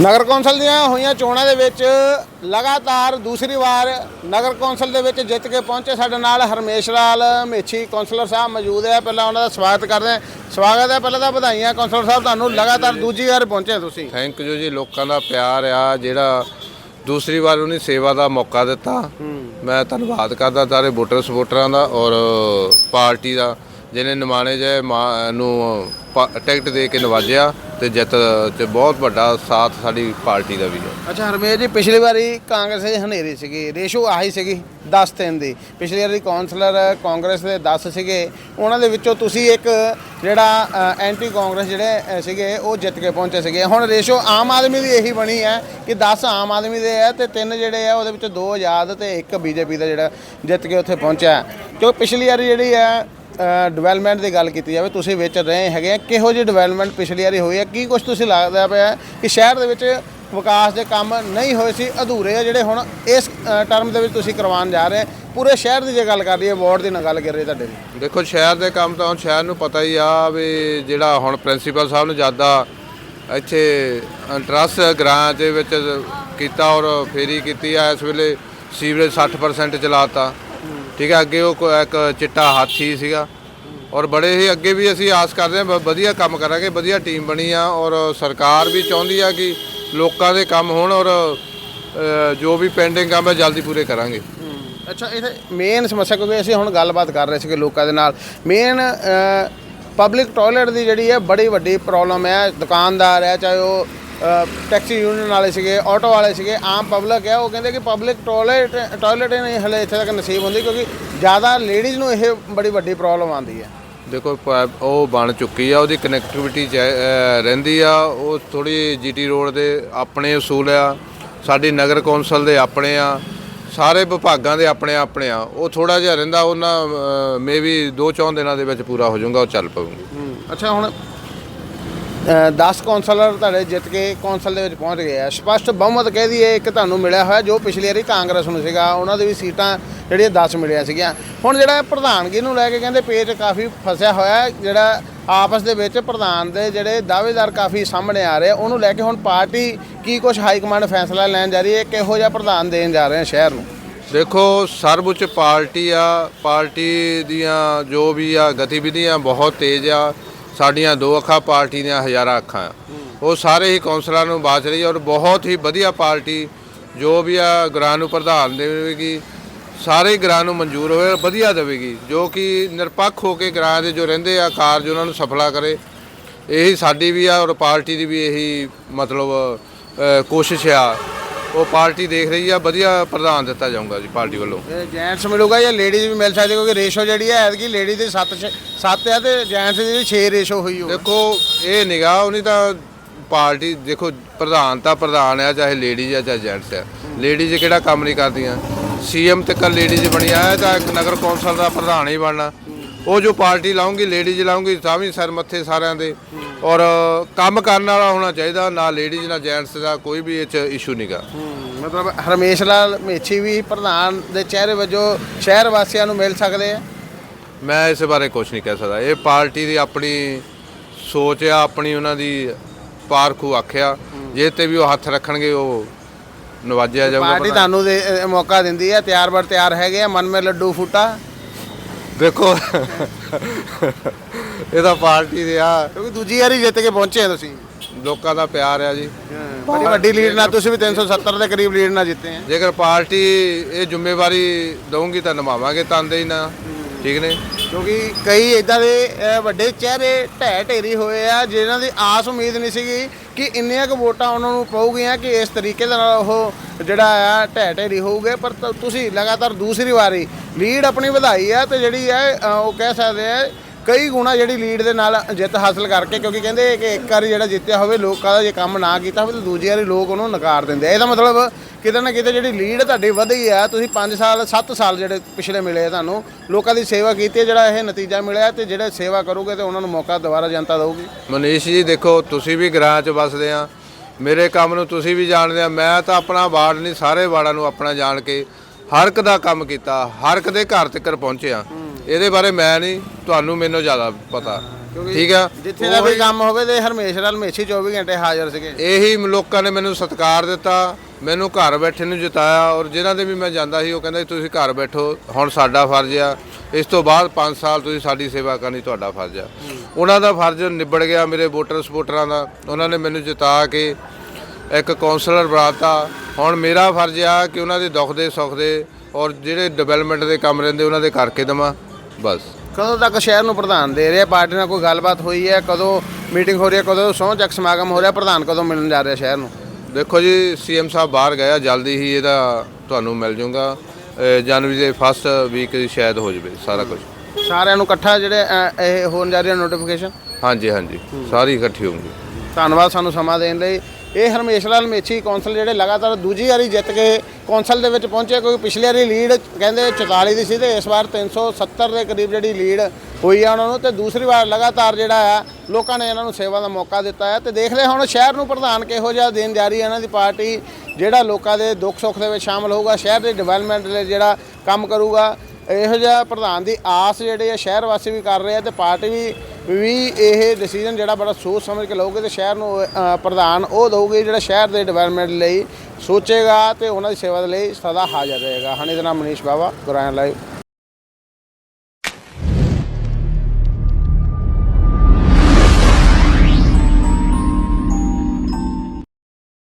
ਨਗਰ council ਦੀਆਂ ਹੋਈਆਂ ਚੋਣਾਂ ਦੇ ਵਿੱਚ ਲਗਾਤਾਰ ਦੂਸਰੀ ਵਾਰ ਨਗਰ ਕੌਂਸਲ ਦੇ ਵਿੱਚ ਜਿੱਤ ਕੇ ਪਹੁੰਚੇ ਸਾਡੇ ਨਾਲ ਹਰਮੇਸ਼ ਲਾਲ ਮੇਛੀ ਕੌਂਸਲਰ ਸਾਹਿਬ ਮੌਜੂਦ ਹੈ। ਪਹਿਲਾਂ ਉਹਨਾਂ ਦਾ ਸਵਾਗਤ ਕਰਦੇ ਹਾਂ। ਸਵਾਗਤ ਹੈ ਪਹਿਲਾਂ ਤਾਂ ਵਧਾਈਆਂ ਕੌਂਸਲਰ ਸਾਹਿਬ ਤੁਹਾਨੂੰ ਲਗਾਤਾਰ ਦੂਜੀ ਵਾਰ ਪਹੁੰਚੇ ਤੁਸੀਂ। ਥੈਂਕ ਯੂ ਜੀ ਲੋਕਾਂ ਦਾ ਪਿਆਰ ਆ ਜਿਹੜਾ ਦੂਸਰੀ ਵਾਰ ਉਹਨੇ ਸੇਵਾ ਦਾ ਮੌਕਾ ਦਿੱਤਾ। ਮੈਂ ਧੰਨਵਾਦ ਕਰਦਾ ਸਾਰੇ ਵੋਟਰ ਸਪੋਰਟਰਾਂ ਦਾ ਔਰ ਪਾਰਟੀ ਦਾ ਜਿਹਨੇ ਨਿਮਾਣੇ ਜੇ ਨੂੰ ਟਿਕਟ ਦੇ ਕੇ ਨਵਾਜਿਆ। ਤੇ ਜਿੱਤ ਚ ਬਹੁਤ ਵੱਡਾ ਸਾਥ ਸਾਡੀ ਪਾਰਟੀ ਦਾ ਵੀ ਹੈ। ਅੱਛਾ ਹਰਮੇਸ਼ ਜੀ ਪਿਛਲੀ ਵਾਰੀ ਕਾਂਗਰਸ ਦੇ ਹਨੇਰੀ ਸੀਗੀ ਰੇਸ਼ੋ ਆਹੀ ਸੀਗੀ 10 ਤਿੰਨ ਦੀ। ਪਿਛਲੀ ਵਾਰੀ ਕੌਂਸਲਰ ਕਾਂਗਰਸ ਦੇ 10 ਸੀਗੇ ਉਹਨਾਂ ਦੇ ਵਿੱਚੋਂ ਤੁਸੀਂ ਇੱਕ ਜਿਹੜਾ ਅ, ਐਂਟੀ ਕਾਂਗਰਸ ਜਿਹੜੇ ਅ, ਸੀਗੇ ਉਹ ਜਿੱਤ ਕੇ ਪਹੁੰਚੇ ਸੀਗੇ। ਹੁਣ ਰੇਸ਼ੋ ਆਮ ਆਦਮੀ ਦੀ ਇਹੀ ਬਣੀ ਹੈ ਕਿ 10 ਆਮ ਆਦਮੀ ਦੇ ਹੈ ਤੇ ਤਿੰਨ ਜਿਹੜੇ ਆ ਉਹਦੇ ਵਿੱਚ ਦੋ ਆਜ਼ਾਦ ਤੇ ਇੱਕ ਬੀਜੇਪੀ ਦਾ ਜਿਹੜਾ ਜਿੱਤ ਕੇ ਉੱਥੇ ਪਹੁੰਚਿਆ। ਕਿਉਂ ਪਿਛਲੀ ਵਾਰੀ ਜਿਹੜੀ ਹੈ ਡਿਵੈਲਪਮੈਂਟ ਦੀ ਗੱਲ ਕੀਤੀ ਜਾਵੇ, ਤੁਸੀਂ ਵਿੱਚ ਰਹੇ ਹੈਗੇ ਆ, ਕਿਹੋ ਜਿਹੀ ਡਿਵੈਲਪਮੈਂਟ ਪਿਛਲੀ ਵਾਰੀ ਹੋਈ ਹੈ ਕੀ ਕੁਝ ਤੁਸੀਂ ਲੱਗਦਾ ਪਿਆ ਕਿ ਸ਼ਹਿਰ ਦੇ ਵਿੱਚ ਵਿਕਾਸ ਦੇ ਕੰਮ ਨਹੀਂ ਹੋਏ ਸੀ, ਅਧੂਰੇ ਆ ਜਿਹੜੇ ਹੁਣ ਇਸ ਟਰਮ ਦੇ ਵਿੱਚ ਤੁਸੀਂ ਕਰਵਾਉਣ ਜਾ ਰਹੇ ਪੂਰੇ ਸ਼ਹਿਰ ਦੀ ਜੇ ਗੱਲ ਕਰ ਲਈਏ ਵਾਰਡ ਦੀ ਨਾ ਗੱਲ ਕਰ ਰਹੇ ਤੁਹਾਡੇ ਦੀ। ਦੇਖੋ, ਸ਼ਹਿਰ ਦੇ ਕੰਮ ਤਾਂ ਹੁਣ ਸ਼ਹਿਰ ਨੂੰ ਪਤਾ ਹੀ ਆ ਵੀ ਜਿਹੜਾ ਹੁਣ ਪ੍ਰਿੰਸੀਪਲ ਸਾਹਿਬ ਨੇ ਜ਼ਿਆਦਾ ਇੱਥੇ ਇੰਟਰਸਟ ਗ੍ਰਾਂ ਦੇ ਵਿੱਚ ਕੀਤਾ ਔਰ ਫੇਰੀ ਕੀਤੀ ਆ, ਇਸ ਵੇਲੇ ਸੀਵਰੇਜ 60% ਚਲਾਤਾ। ਠੀਕ ਹੈ ਅੱਗੇ ਉਹ ਕੋ- ਇੱਕ ਚਿੱਟਾ ਹਾਥੀ ਸੀਗਾ। ਔਰ ਬੜੇ ਹੀ ਅੱਗੇ ਵੀ ਅਸੀਂ ਆਸ ਕਰਦੇ ਹਾਂ ਬ- ਵਧੀਆ ਕੰਮ ਕਰਾਂਗੇ ਵਧੀਆ ਟੀਮ ਬਣੀ ਆ। ਔਰ ਸਰਕਾਰ ਵੀ ਚਾਹੁੰਦੀ ਆ ਕਿ ਲੋਕਾਂ ਦੇ ਕੰਮ ਹੋਣ ਔਰ ਅ, ਜੋ ਵੀ ਪੈਂਡਿੰਗ ਕੰਮ ਹੈ ਜਲਦੀ ਪੂਰੇ ਕਰਾਂਗੇ। ਅੱਛਾ ਇਹ ਮੇਨ ਸਮੱਸਿਆ ਕਿਉਂਕਿ ਅਸੀਂ ਹੁਣ ਗੱਲਬਾਤ ਕਰ ਰਹੇ ਸੀਗੇ ਲੋਕਾਂ ਦੇ ਨਾਲ ਮੇਨ ਪਬਲਿਕ ਟਾਇਲਟ ਦੀ ਜਿਹੜੀ ਹੈ ਬੜੀ ਵੱਡੀ ਪ੍ਰੋਬਲਮ ਹੈ ਦੁਕਾਨਦਾਰ ਹੈ ਚਾਹੇ ਉਹ ਟੈਕਸੀ ਯੂਨੀਅਨ ਵਾਲੇ ਸੀਗੇ ਆਟੋ ਵਾਲੇ ਸੀਗੇ ਆਮ ਪਬਲਿਕ ਹੈ ਉਹ ਕਹਿੰਦੇ ਕਿ ਪਬਲਿਕ ਟਾਇਲਟ ਟਾਇਲਟ ਨਹੀਂ ਹਲੇ ਇੱਥੇ ਤੱਕ ਨਸੀਬ ਹੁੰਦੀ ਕਿਉਂਕਿ ਜ਼ਿਆਦਾ ਲੇਡੀਜ਼ ਨੂੰ ਇਹ ਬੜੀ ਵੱਡੀ ਪ੍ਰੋਬਲਮ ਆਉਂਦੀ ਹੈ। ਦੇਖੋ ਪ- ਉਹ ਬਣ ਚੁੱਕੀ ਆ ਉਹਦੀ ਕਨੈਕਟੀਵਿਟੀ ਰਹਿੰਦੀ ਆ ਉਹ ਥੋੜੀ ਜੀਟੀ ਰੋਡ ਦੇ ਆਪਣੇ ਅਸੂਲ ਆ ਸਾਡੀ ਨਗਰ ਕੌਂਸਲ ਦੇ ਆਪਣੇ ਆ ਸਾਰੇ ਵਿਭਾਗਾਂ ਦੇ ਆਪਣੇ ਆਪਣੇ ਆ ਉਹ ਥੋੜਾ ਜਿਹਾ ਰਹਿੰਦਾ ਉਹਨਾਂ ਮੇਬੀ ਦੋ ਚੌਂ ਦਿਨਾਂ ਦੇ ਵਿੱਚ ਪੂਰਾ ਹੋ ਜਾਊਗਾ ਉਹ ਚੱਲ ਪਊਗਾ ਅੱਛਾ ਹੁਣ 10 ਕੌਂਸਲਰ ਤੁਹਾਡੇ ਜਿੱਤ ਕੇ ਕੌਂਸਲ ਦੇ ਵਿੱਚ ਪਹੁੰਚ ਗਏ ਆ। ਸਪਸ਼ਟ ਬਹੁਮਤ ਕਹਿ ਦਈਏ ਇੱਕ ਤੁਹਾਨੂੰ ਮਿਲਿਆ ਹੋਇਆ ਜੋ ਪਿਛਲੀ ਵਾਰੀ ਕਾਂਗਰਸ ਨੂੰ ਸੀਗਾ ਉਹਨਾਂ ਦੇ ਵੀ ਸੀਟਾਂ ਜਿਹੜੀਆਂ 10 ਮਿਲੀਆਂ ਸੀਗੀਆਂ। ਹੁਣ ਜਿਹੜਾ ਪ੍ਰਧਾਨਗੀ ਨੂੰ ਲੈ ਕੇ ਕਹਿੰਦੇ ਪੇਚ ਕਾਫੀ ਫਸਿਆ ਹੋਇਆ ਜਿਹੜਾ ਆਪਸ ਦੇ ਵਿੱਚ ਪ੍ਰਧਾਨ ਦੇ ਜਿਹੜੇ ਦਾਅਵੇਦਾਰ ਕਾਫੀ ਸਾਹਮਣੇ ਆ ਰਹੇ ਆ, ਉਹਨੂੰ ਲੈ ਕੇ ਹੁਣ ਪਾਰਟੀ ਕੀ ਕੁਝ ਹਾਈ ਕਮਾਂਡ ਫੈਸਲਾ ਲੈਣ ਜਾ ਰਹੀ ਹੈ ਕਿਹੋ ਜਿਹਾ ਪ੍ਰਧਾਨ ਦੇਣ ਜਾ ਰਹੇ ਆ ਸ਼ਹਿਰ ਨੂੰ? ਦੇਖੋ ਸਰਵਉੱਚ ਪਾਰਟੀ ਆ ਪਾਰਟੀ ਦੀਆਂ ਜੋ ਵੀ ਆ ਗਤੀਵਿਧੀਆਂ ਬਹੁਤ ਤੇਜ਼ ਆ। ਸਾਡੀਆਂ ਦੋ ਅੱਖਾਂ ਪਾਰਟੀ ਦੀਆਂ ਹਜ਼ਾਰਾਂ ਅੱਖਾਂ ਉਹ ਸਾਰੇ ਹੀ ਕੌਂਸਲਰਾਂ ਨੂੰ ਬਾਚ ਰਹੀ ਔਰ ਬਹੁਤ ਹੀ ਵਧੀਆ ਪਾਰਟੀ ਜੋ ਵੀ ਆ ਗ੍ਰਾਂ ਨੂੰ ਪ੍ਰਧਾਨ ਦੇਵੇਗੀ ਸਾਰੇ ਗ੍ਰਾਂ ਨੂੰ ਮਨਜ਼ੂਰ ਹੋਵੇ ਔਰ ਵਧੀਆ ਦੇਵੇਗੀ ਜੋ ਕਿ ਨਿਰਪੱਖ ਹੋ ਕੇ ਗ੍ਰਾਂ ਦੇ ਜੋ ਰਹਿੰਦੇ ਆ ਕਾਰਜ ਉਹਨਾਂ ਨੂੰ ਸਫਲਾ ਕਰੇ। ਇਹੀ ਸਾਡੀ ਵੀ ਆ ਔਰ ਪਾਰਟੀ ਦੀ ਵੀ ਇਹੀ ਮਤਲਬ ਕੋਸ਼ਿਸ਼ ਆ। ਉਹ ਪਾਰਟੀ ਦੇਖ ਰਹੀ ਆ ਵਧੀਆ ਪ੍ਰਧਾਨ ਦਿੱਤਾ ਜਾਊਗਾ ਜੀ ਪਾਰਟੀ ਵੱਲੋਂ। ਜੈਂਟਸ ਮਿਲੂਗਾ ਜਾਂ ਲੇਡੀਜ਼ ਵੀ ਮਿਲ ਸਕਦੀ ਕਿਉਂਕਿ ਰੇਸ਼ੋ ਜਿਹੜੀ ਹੈ ਐਤਕੀ ਲੇਡੀ ਦੀ 7 7 ਆ ਤੇ ਜੈਂਟਸ ਦੀ 6 ਰੇਸ਼ੋ ਹੋਈ ਹੋ ਦੇਖੋ ਇਹ ਨਿਗਾਹ ਉਹਨੀ ਤਾਂ ਪਾਰਟੀ ਦੇਖੋ ਪ੍ਰਧਾਨ ਤਾਂ ਪ੍ਰਧਾਨ ਆ ਚਾਹੇ ਲੇਡੀਜ਼ ਆ ਚਾਹੇ ਜੈਂਟਸ ਆ। ਲੇਡੀਜ਼ ਕਿਹੜਾ ਕੰਮ ਨਹੀਂ ਕਰਦੀਆਂ? ਸੀਐਮ ਤੇ ਕੱਲ ਲੇਡੀਜ਼ ਬਣੀਆਂ ਆ ਤਾਂ ਇੱਕ ਨਗਰ ਕੌਂਸਲ ਦਾ ਪ੍ਰਧਾਨ ਹੀ ਬਣਨਾ। ਉਹ ਜੋ ਪਾਰਟੀ ਲਾਉਂਗੀ ਲੇਡੀਜ਼ ਲਾਉਂਗੀ ਤਾਂ ਵੀ ਸਿਰ ਮੱਥੇ ਸਾਰਿਆਂ ਦੇ। ਔਰ ਕੰਮ ਕਰਨ ਵਾਲਾ ਹੋਣਾ ਚਾਹੀਦਾ ਨਾ ਲੇਡੀਜ਼ ਨਾ ਜੈਂਟਸ ਦਾ ਕੋਈ ਵੀ ਇਹ ਚ ਇਸ਼ੂ ਨਹੀਂਗਾ ਮਤਲਬ ਹਰਮੇਸ਼ ਲਾਲ ਮੇਛੀ ਵੀ ਪ੍ਰਧਾਨ ਦੇ ਚਿਹਰੇ ਵਜੋਂ ਸ਼ਹਿਰ ਵਾਸੀਆਂ ਨੂੰ ਮਿਲ ਸਕਦੇ ਆ? ਮੈਂ ਇਸ ਬਾਰੇ ਕੁਝ ਨਹੀਂ ਕਹਿ ਸਕਦਾ। ਇਹ ਪਾਰਟੀ ਦੀ ਆਪਣੀ ਸੋਚ ਆ ਆਪਣੀ ਉਹਨਾਂ ਦੀ ਪਾਰਖੂ ਆਖਿਆ ਜੇ ਤੇ ਵੀ ਉਹ ਹੱਥ ਰੱਖਣਗੇ ਉਹ ਨਵਾਜਿਆ ਜਾਊਗਾ ਪਾਰਟੀ ਤੁਹਾਨੂੰ ਦੇ ਅ, ਮੌਕਾ ਦਿੰਦੀ ਹੈ ਤਿਆਰ ਬਰ ਤਿਆਰ ਹੈਗੇ ਆ ਮਨ ਮੇ ਲੱਡੂ ਫੂਟਾ। ਦੇਖੋ। ਇਹ ਤਾਂ ਪਾਰਟੀ ਦੇ ਆ। ਕਿਉਂਕਿ ਦੂਜੀ ਵਾਰੀ ਜਿੱਤ ਕੇ ਪਹੁੰਚੇ ਆ ਤੁਸੀਂ। ਲੋਕਾਂ ਦਾ ਪਿਆਰ ਆ ਜੀ। ਬੜੀ ਵੱਡੀ ਲੀਡ ਨਾਲ ਤੁਸੀਂ ਵੀ 370 ਦੇ ਕਰੀਬ ਲੀਡ ਨਾਲ ਜਿੱਤੇ ਆ। ਜੇਕਰ ਪਾਰਟੀ ਇਹ ਜ਼ਿੰਮੇਵਾਰੀ ਦਊਗੀ ਤਾਂ ਨਿਭਾਵਾਂਗੇ ਤੰਦੇ ਹੀ ਨਾ। ਠੀਕ ਨੇ? ਕਿਉਂਕਿ ਕਈ ਇਦਾਂ ਦੇ ਵੱਡੇ ਚਿਹਰੇ ਢਹਿ ਢੇਰੀ ਹੋਏ ਆ ਜਿਨ੍ਹਾਂ ਦੀ ਆਸ ਉਮੀਦ ਨਹੀਂ ਸੀਗੀ ਕਿ ਇੰਨੀਆਂ ਕੁ ਵੋਟਾਂ ਉਹਨਾਂ ਨੂੰ ਪਊਗੀਆਂ ਕਿ ਇਸ ਤਰੀਕੇ ਦੇ ਨਾਲ ਉਹ ਜਿਹੜਾ ਆ ਢਹਿ ਢੇਰੀ ਹੋਊਗੇ। ਪਰ ਤੁਸੀਂ ਲਗਾਤਾਰ ਦੂਸਰੀ ਵਾਰੀ ਲੀਡ ਆਪਣੀ ਵਧਾਈ ਆ ਤੇ ਜਿਹੜੀ ਅ, ਉਹ ਕਹਿ ਸਕਦੇ ਆ ਕਈ ਗੁਣਾ ਜਿਹੜੀ ਲੀਡ ਦੇ ਨਾਲ ਜਿੱਤ ਹਾਸਲ ਕਰਕੇ ਕਿਉਂਕਿ ਕਹਿੰਦੇ ਕਿ ਇੱਕ ਵਾਰੀ ਜਿਹੜਾ ਜਿੱਤਿਆ ਹੋਵੇ ਲੋਕਾਂ ਦਾ ਜੇ ਕੰਮ ਨਾ ਕੀਤਾ ਹੋਵੇ ਤਾਂ ਦੂਜੀ ਵਾਰੀ ਲੋਕ ਉਹਨੂੰ ਨਕਾਰ ਦਿੰਦੇ ਆ। ਇਹਦਾ ਮਤਲਬ ਕਿਤੇ ਨਾ ਕਿਤੇ ਜਿਹੜੀ ਲੀਡ ਤੁਹਾਡੀ ਵਧੀ ਆ ਤੁਸੀਂ 5 ਸਾਲ 7 ਸਾਲ ਜਿਹੜੇ ਪਿਛਲੇ ਮਿਲੇ ਤੁਹਾਨੂੰ ਲੋਕਾਂ ਦੀ ਸੇਵਾ ਕੀਤੀ ਹੈ ਜਿਹੜਾ ਇਹ ਨਤੀਜਾ ਮਿਲਿਆ ਤੇ ਜਿਹੜੇ ਸੇਵਾ ਕਰੋਗੇ ਤੇ ਉਹਨਾਂ ਨੂੰ ਮੌਕਾ ਦੁਬਾਰਾ ਜਨਤਾ ਦੇਊਗੀ। ਮਨੀਸ਼ ਜੀ ਦੇਖੋ ਤੁਸੀਂ ਵੀ ਗ੍ਰਾਂ 'ਚ ਵੱਸਦੇ ਆ। ਮੇਰੇ ਕੰਮ ਨੂੰ ਤੁਸੀਂ ਵੀ ਜਾਣਦੇ ਆ। ਮੈਂ ਤਾਂ ਆਪਣਾ ਵਾਰਡ ਨਹੀਂ ਸਾਰੇ ਵਾਰਡਾਂ ਨੂੰ ਆਪਣਾ ਜਾਣ ਕੇ ਹਰ ਇੱਕ ਦਾ ਕੰਮ ਕੀਤਾ ਹਰ ਇੱਕ ਦੇ ਘਰ ਤੱਕ ਪਹੁੰਚਿਆ। ਇਹਦੇ ਬਾਰੇ ਮੈਂ ਨਹੀਂ ਤੁਹਾਨੂੰ ਮੈਨੂੰ ਜ਼ਿਆਦਾ ਪਤਾ। ਠੀਕ ਆ? ਜਿੱਥੇ ਦਾ ਵੀ ਕੰਮ ਹੋਵੇ ਤੇ ਹਰਮੇਸ਼ ਨਾਲ ਹਮੇਸ਼ੀ 24 ਘੰਟੇ ਹਾਜ਼ਰ ਸੀਗੇ। ਇਹੀ ਲੋਕਾਂ ਨੇ ਮੈਨੂੰ ਸਤਿਕਾਰ ਦਿੱਤਾ ਮੈਨੂੰ ਘਰ ਬੈਠੇ ਨੂੰ ਜਿਤਾਇਆ ਔਰ ਜਿਨ੍ਹਾਂ ਦੇ ਵੀ ਮੈਂ ਜਾਂਦਾ ਸੀ ਉਹ ਕਹਿੰਦੇ ਤੁਸੀਂ ਘਰ ਬੈਠੋ ਹੁਣ ਸਾਡਾ ਫਰਜ਼ ਆ। ਇਸ ਤੋਂ ਬਾਅਦ 5 ਸਾਲ ਤੁਸੀਂ ਸਾਡੀ ਸੇਵਾ ਕਰਨੀ ਤੁਹਾਡਾ ਫਰਜ਼ ਆ। ਉਹਨਾਂ ਦਾ ਫਰਜ਼ ਨਿਬੜ ਗਿਆ ਮੇਰੇ ਵੋਟਰ ਸਪੋਰਟਰਾਂ ਦਾ। ਉਹਨਾਂ ਨੇ ਮੈਨੂੰ ਜਿਤਾ ਕੇ ਇੱਕ ਕਾਉਂਸਲਰ ਬਣਾਤਾ। ਹੁਣ ਮੇਰਾ ਫਰਜ਼ ਆ ਕਿ ਉਹਨਾਂ ਦੇ ਦੁੱਖ ਦੇ ਸੁੱਖ ਦੇ ਔਰ ਜਿਹੜੇ ਡਿਵੈਲਪਮੈਂਟ ਦੇ ਕੰਮ ਰਹਿੰਦੇ ਉਹਨਾਂ ਦੇ ਕਰਕੇ ਦੇਵਾਂ। ਬਸ। ਕਦੋਂ ਤੱਕ ਸ਼ਹਿਰ ਨੂੰ ਪ੍ਰਧਾਨ ਦੇ ਰਿਹਾ? ਪਾਰਟੀ ਨਾਲ ਕੋਈ ਗੱਲਬਾਤ ਹੋਈ ਹੈ? ਕਦੋਂ ਮੀਟਿੰਗ ਹੋ ਰਹੀ ਹੈ? ਕਦੋਂ ਸਹੁੰ ਚੱਕ ਸਮਾਗਮ ਹੋ ਰਿਹਾ? ਪ੍ਰਧਾਨ ਕਦੋਂ ਮਿਲਣ ਜਾ ਰਿਹਾ ਸ਼ਹਿਰ ਨੂੰ? ਦੇਖੋ ਜੀ ਸੀਐਮ ਸਾਹਿਬ ਬਾਹਰ ਗਿਆ ਜਲਦੀ ਹੀ ਇਹਦਾ ਤੁਹਾਨੂੰ ਮਿਲ ਜਾਊਗਾ ਜਨਵਰੀ ਦੇ ਫਸਟ ਵੀਕ ਸ਼ਾਇਦ ਹੋ ਜਾਵੇ ਸਾਰਾ ਕੁਝ ਸਾਰਿਆਂ ਨੂੰ ਇਕੱਠਾ ਜਿਹੜੇ ਅ, ਇਹ ਹੋਣ ਜਾ ਰਹੀ ਨੋਟੀਫਿਕੇਸ਼ਨ ਹਾਂਜੀ ਹਾਂਜੀ। ਸਾਰੀ ਇਕੱਠੀ ਹੋਊਗੀ। ਧੰਨਵਾਦ ਸਾਨੂੰ ਸਮਾਂ ਦੇਣ ਲਈ। ਇਹ ਹਰਮੇਸ਼ ਲਾਲ ਮੇਛੀ ਕੌਂਸਲ ਜਿਹੜੇ ਲਗਾਤਾਰ ਦੂਜੀ ਵਾਰੀ ਜਿੱਤ ਕੇ ਕੌਂਸਲ ਦੇ ਵਿੱਚ ਪਹੁੰਚੇ ਕਿਉਂਕਿ ਪਿਛਲੀ ਵਾਰੀ ਲੀਡ ਕਹਿੰਦੇ 44 ਦੀ ਸੀ ਤੇ ਇਸ ਵਾਰ 370 ਦੇ ਕਰੀਬ ਜਿਹੜੀ ਲੀਡ ਹੋਈ ਆ ਉਹਨਾਂ ਨੂੰ ਤੇ ਦੂਸਰੀ ਵਾਰ ਲਗਾਤਾਰ ਜਿਹੜਾ ਆ, ਲੋਕਾਂ ਨੇ ਇਹਨਾਂ ਨੂੰ ਸੇਵਾ ਦਾ ਮੌਕਾ ਦਿੱਤਾ ਹੈ ਤੇ ਦੇਖ ਹਾਂ ਹੁਣ ਸ਼ਹਿਰ ਨੂੰ ਪ੍ਰਧਾਨ ਕਿਹੋ ਜਿਹਾ ਦੇਣ ਜਾ ਰਹੀ ਹੈ ਇਹਨਾਂ ਦੀ ਪਾਰਟੀ ਜਿਹੜਾ ਲੋਕਾਂ ਦੇ ਦੁੱਖ ਸੁੱਖ ਦੇ ਵਿੱਚ ਸ਼ਾਮਲ ਹੋਊਗਾ, ਸ਼ਹਿਰ ਦੇ ਡਿਵੈਲਪਮੈਂਟ ਲਈ ਜਿਹੜਾ ਕੰਮ ਕਰੂਗਾ, ਇਹੋ ਜਿਹਾ ਪ੍ਰਧਾਨ ਦੀ ਆਸ ਜਿਹੜੇ ਆ ਸ਼ਹਿਰ ਵਾਸੀ ਵੀ ਕਰ ਰਹੇ ਆ ਤੇ ਪਾਰਟੀ ਵੀ ਵੀ ਇਹ ਡਿਸੀਜਨ ਜਿਹੜਾ ਬੜਾ ਸੋਚ ਸਮਝ ਕੇ ਲਊਗੇ ਤੇ ਸ਼ਹਿਰ ਨੂੰ ਪ੍ਰਧਾਨ ਉਹ ਦਊਗੇ ਜਿਹੜਾ ਸ਼ਹਿਰ ਦੇ ਡਿਵੈਲਪਮੈਂਟ ਲਈ ਸੋਚੇਗਾ ਤੇ ਉਹਨਾਂ ਦੀ ਸੇਵਾ ਦੇ ਲਈ ਸਦਾ ਹਾਜ਼ਰ ਰਹੇਗਾ। ਹਣੀ ਦਾ ਨਾਮ ਮਨੀਸ਼ ਬਾਵਾ ਗੁਰਾਇਣ ਲਾਈਵ